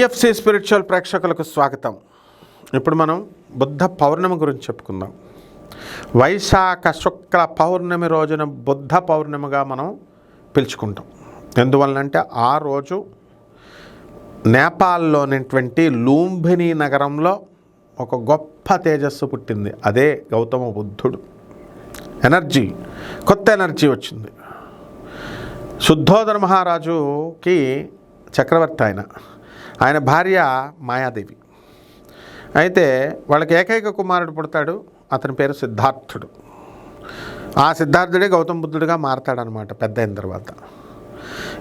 DFC spiritual ప్రేక్షకులకు స్వాగతం. ఇప్పుడు మనం బుద్ధ పౌర్ణమి గురించి చెప్పుకుందాం. వైశాఖ శుక్ల పౌర్ణమి రోజున బుద్ధ పౌర్ణమిగా మనం పిలుచుకుంటాం. ఎందువల్లంటే ఆ రోజు నేపాల్లోనిటువంటి లూంభిని నగరంలో ఒక గొప్ప తేజస్సు పుట్టింది. అదే గౌతమ బుద్ధుడు. ఎనర్జీ కొత్త ఎనర్జీ వచ్చింది. శుద్ధోదర మహారాజుకి చక్రవర్తి ఆయన. ఆయన భార్య మాయాదేవి. అయితే వాళ్ళకి ఏకైక కుమారుడు పుడతాడు అతని పేరు సిద్ధార్థుడు. ఆ సిద్ధార్థుడే గౌతమ బుద్ధుడిగా మారతాడనమాట పెద్ద అయిన తర్వాత.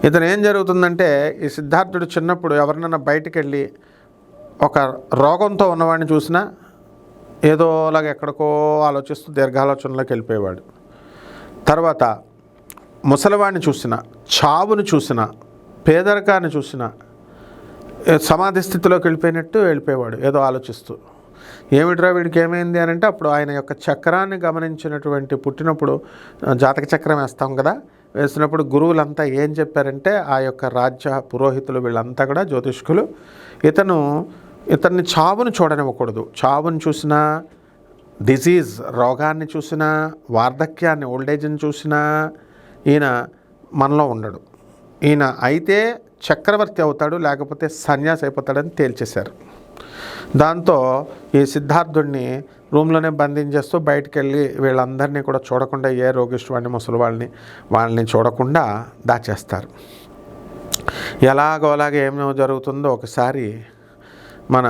ఇతను ఏం జరుగుతుందంటే ఈ సిద్ధార్థుడు చిన్నప్పుడు ఎవరినైనా బయటికి వెళ్ళి ఒక రోగంతో ఉన్నవాడిని చూసినా ఏదోలాగా ఎక్కడికో ఆలోచిస్తూ దీర్ఘాలోచనలోకి వెళ్ళిపోయేవాడు. తర్వాత ముసలివాడిని చూసిన చావును చూసిన పేదరికాన్ని చూసిన సమాధి స్థితిలోకి వెళ్ళిపోయినట్టు వెళ్ళిపోయేవాడు ఏదో ఆలోచిస్తూ. ఏమిట్రా వీడికి ఏమైంది అని అంటే అప్పుడు ఆయన యొక్క చక్రాన్ని గమనించినటువంటి పుట్టినప్పుడు జాతక చక్రం వేస్తాం కదా వేసినప్పుడు గురువులంతా ఏం చెప్పారంటే ఆ యొక్క రాజ్య పురోహితులు వీళ్ళంతా కూడా జ్యోతిష్కులు ఇతను ఇతన్ని చావును చూడనివ్వకూడదు. చావును చూసినా డిజీజ్ రోగాన్ని చూసినా వార్ధక్యాన్ని ఓల్డేజ్ని చూసినా ఈయన మనలో ఉండడు. ఈయన అయితే చక్రవర్తి అవుతాడు లేకపోతే సన్యాసి అయిపోతాడని తేల్చేశారు. దాంతో ఈ సిద్ధార్థుడిని రూమ్లోనే బంధించేస్తూ బయటికి వెళ్ళి వీళ్ళందరినీ కూడా చూడకుండా ఏ రోగిష్టి ముసలి వాళ్ళని వాళ్ళని చూడకుండా దాచేస్తారు. ఎలాగోలాగా ఏమో జరుగుతుందో ఒకసారి మన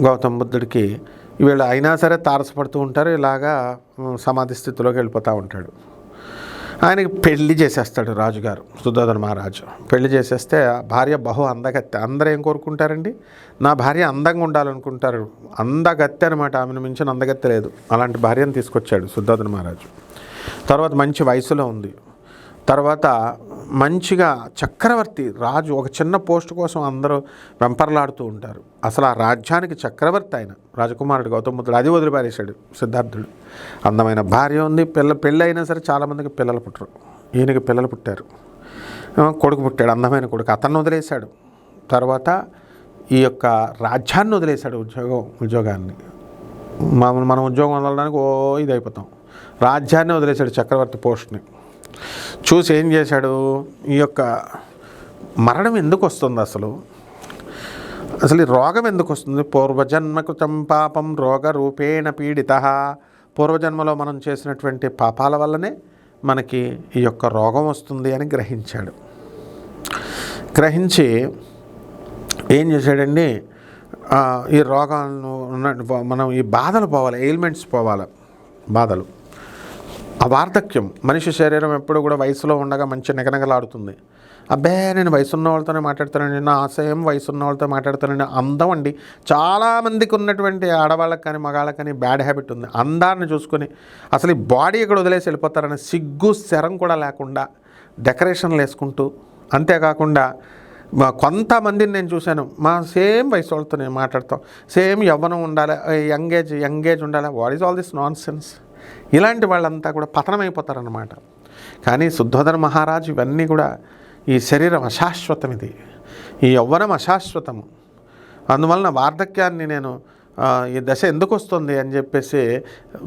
గౌతమ బుద్ధుడికి వీళ్ళు అయినా సరే తారసపడుతూ ఉంటారు ఇలాగా సమాధి స్థితిలోకి వెళ్ళిపోతూ ఉంటాడు. ఆయనకి పెళ్ళి చేసేస్తాడు రాజుగారు సుధోధన మహారాజు. పెళ్ళి చేసేస్తే భార్య బహు అందగత్తె. అందరూ ఏం కోరుకుంటారండి? నా భార్య అందంగా ఉండాలనుకుంటారు. అందగత్తె అనమాట ఆమెను మించిన అందగత్తె లేదు. అలాంటి భార్యను తీసుకొచ్చాడు సుధోధన మహారాజు. తర్వాత మంచి వయసులో ఉంది. తర్వాత మంచిగా చక్రవర్తి రాజు ఒక చిన్న పోస్ట్ కోసం అందరూ వెంపర్లాడుతూ ఉంటారు. అసలు ఆ రాజ్యానికి చక్రవర్తి ఆయన రాజకుమారుడు గౌతమ బుద్ధుడు. అది వదిలిపారేశాడు సిద్ధార్థుడు. అందమైన భార్య ఉంది పిల్ల పెళ్ళి అయినా సరే చాలామందికి పిల్లలు పుట్టరు. ఈయనకి పిల్లలు పుట్టారు. కొడుకు పుట్టాడు అందమైన కొడుకు. అతన్ని వదిలేశాడు. తర్వాత ఈ యొక్క రాజ్యాన్ని వదిలేశాడు ఉద్యోగం ఉద్యోగాన్ని. మనం మనం ఉద్యోగం వదలడానికి ఓ ఇది అయిపోతాం రాజ్యాన్ని వదిలేశాడు చక్రవర్తి పోస్ట్ని. చూసి ఏం చేశాడు? ఈ యొక్క మరణం ఎందుకు వస్తుంది అసలు? అసలు ఈ రోగం ఎందుకు వస్తుంది? పూర్వజన్మకృతం పాపం రోగ రూపేణ పీడిత. పూర్వజన్మలో మనం చేసినటువంటి పాపాల వల్లనే మనకి ఈ యొక్క రోగం వస్తుంది అని గ్రహించాడు. గ్రహించి ఏం చేశాడండి? ఈ రోగాలను మనం ఈ బాధలు పోవాలి ఎయిల్మెంట్స్ పోవాలి బాధలు. ఆ వార్ధక్యం మనిషి శరీరం ఎప్పుడు కూడా వయసులో ఉండగా మంచి నిగనగలాడుతుంది. అబ్బే నేను వయసున్న వాళ్ళతోనే మాట్లాడతానండి నా ఆశయం వయసున్న వాళ్ళతో మాట్లాడతానండి అందం అండి. చాలామందికి ఉన్నటువంటి ఆడవాళ్ళకి కానీ మగాళ్ళకి కానీ బ్యాడ్ హ్యాబిట్ ఉంది. అందాన్ని చూసుకొని అసలు ఈ బాడీ ఇక్కడ వదిలేసి వెళ్ళిపోతారని సిగ్గు శరం కూడా లేకుండా డెకరేషన్లు వేసుకుంటూ అంతేకాకుండా కొంతమందిని నేను చూశాను. మా సేమ్ వయసు వాళ్ళతో నేను మాట్లాడతాం. సేమ్ యవ్వనం ఉండాలి యంగేజ్ యంగేజ్ ఉండాలి. What is all this nonsense ఇలాంటి వాళ్ళంతా కూడా పతనమైపోతారన్నమాట. కానీ శుద్ధోదర మహారాజు ఇవన్నీ కూడా ఈ శరీరం అశాశ్వతం ఇది ఈ యవ్వనం అశాశ్వతము. అందువలన వార్ధక్యాన్ని నేను ఈ దశ ఎందుకు వస్తుంది అని చెప్పేసి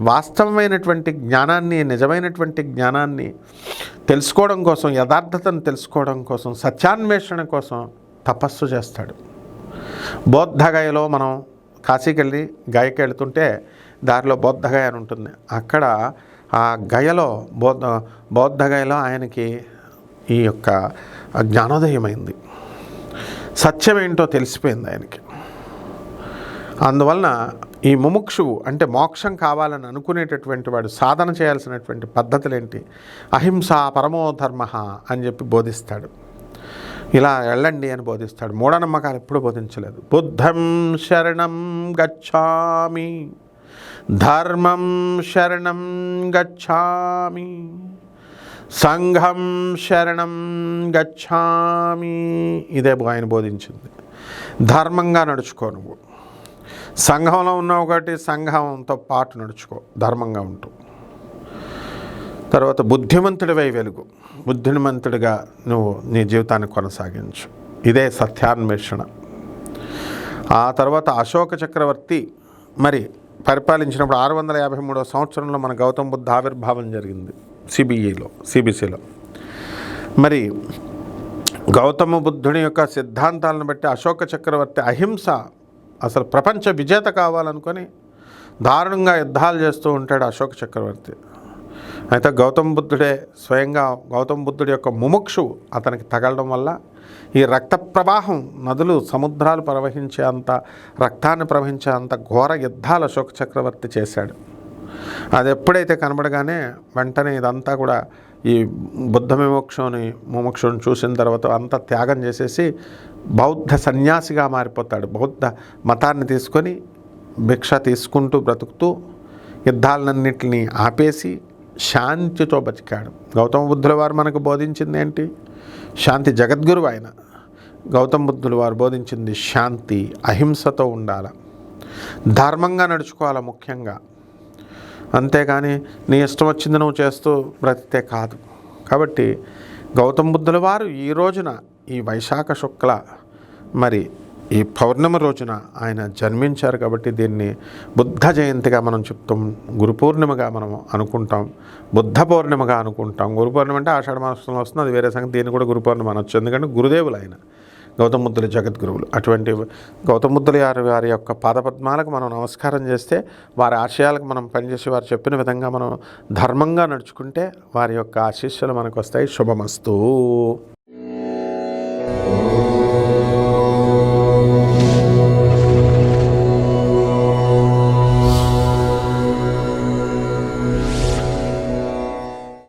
వాస్తవమైనటువంటి జ్ఞానాన్ని నిజమైనటువంటి జ్ఞానాన్ని తెలుసుకోవడం కోసం యథార్థతను తెలుసుకోవడం కోసం సత్యాన్వేషణ కోసం తపస్సు చేస్తాడు. బౌద్ధగయలో మనం కాశీకి వెళ్ళి గయకి వెళుతుంటే దారిలో బౌద్ధగయ అని ఉంటుంది. అక్కడ ఆ గయలో బౌద్ధ బౌద్ధగయలో ఆయనకి ఈ యొక్క జ్ఞానోదయమైంది. సత్యం ఏంటో తెలిసిపోయింది ఆయనకి. అందువలన ఈ ముముక్షువు అంటే మోక్షం కావాలని అనుకునేటటువంటి వాడు సాధన చేయాల్సినటువంటి పద్ధతులు ఏంటి అహింస పరమో ధర్మ అని చెప్పి బోధిస్తాడు. ఇలా వెళ్ళండి అని బోధిస్తాడు. మూఢనమ్మకాలు ఎప్పుడు బోధించలేదు. బుద్ధం శరణం గచ్ఛామి ధర్మం శరణం గచ్చామి. సంఘం శరణం గచ్చామి. ఇదే ఆయన బోధించింది. ధర్మంగా నడుచుకో నువ్వు. సంఘంలో ఉన్న ఒకటి సంఘంతో పాటు నడుచుకో. ధర్మంగా ఉంటూ. తర్వాత బుద్ధిమంతుడివై వెలుగు. బుద్ధిమంతుడిగా నువ్వు నీ జీవితాన్ని కొనసాగించు. ఇదే సత్యాన్వేషణ. ఆ తర్వాత అశోక చక్రవర్తి మరి పరిపాలించినప్పుడు ఆరు వందల యాభై మూడో సంవత్సరంలో మన గౌతమ బుద్ధ ఆవిర్భావం జరిగింది సిబిఈలో సిబిసిలో. మరి గౌతమ బుద్ధుని యొక్క సిద్ధాంతాలను బట్టి అశోక చక్రవర్తి అహింస అసలు ప్రపంచ విజేత కావాలనుకొని దారుణంగా యుద్ధాలు చేస్తూ ఉంటాడు అశోక చక్రవర్తి. అయితే గౌతమ బుద్ధుడే స్వయంగా గౌతమ బుద్ధుడి యొక్క ముముక్షు అతనికి తగలడం వల్ల ఈ రక్త ప్రవాహం నదులు సముద్రాలు ప్రవహించే అంత రక్తాన్ని ప్రవహించే అంత ఘోర యుద్ధాలు అశోక చక్రవర్తి చేశాడు. అది ఎప్పుడైతే కనబడగానే వెంటనే ఇదంతా కూడా ఈ బుద్ధ విమోక్షని ముముక్షుని చూసిన తర్వాత అంతా త్యాగం చేసేసి బౌద్ధ సన్యాసిగా మారిపోతాడు. బౌద్ధ మతాన్ని తీసుకొని భిక్ష తీసుకుంటూ బ్రతుకుతూ యుద్ధాలన్నింటినీ ఆపేసి శాంతితో బతికాడు. గౌతమ బుద్ధుల వారు మనకు బోధించింది ఏంటి? శాంతి జగద్గురువు ఆయన. గౌతమ బుద్ధుల వారు బోధించింది శాంతి అహింసతో ఉండాలి. ధర్మంగా నడుచుకోవాలి ముఖ్యంగా. అంతేగాని నీ ఇష్టం వచ్చింది నువ్వు చేస్తూ బ్రతితే కాదు. కాబట్టి గౌతమ బుద్ధుల వారు ఈ రోజున ఈ వైశాఖ శుక్ల మరి ఈ పౌర్ణమి రోజున ఆయన జన్మించారు కాబట్టి దీన్ని బుద్ధ జయంతిగా మనం చెప్తాం గురు పూర్ణిమగా మనం అనుకుంటాం బుద్ధ పౌర్ణిమగా అనుకుంటాం. గురు పౌర్ణిమ అంటే ఆషాఢ మాసంలో వస్తుంది అది వేరే సంగతి దీన్ని కూడా గురు పౌర్ణిమ అనొచ్చు. ఎందుకంటే గురుదేవులు ఆయన గౌతమ బుద్ధుల జగద్గురువులు. అటువంటి గౌతమ బుద్ధుల వారి వారి యొక్క పాదపద్మాలకు మనం నమస్కారం చేస్తే వారి ఆశయాలకు మనం పనిచేసి వారు చెప్పిన విధంగా మనం ధర్మంగా నడుచుకుంటే వారి యొక్క ఆశీస్సులు మనకు వస్తాయి. శుభమస్తు.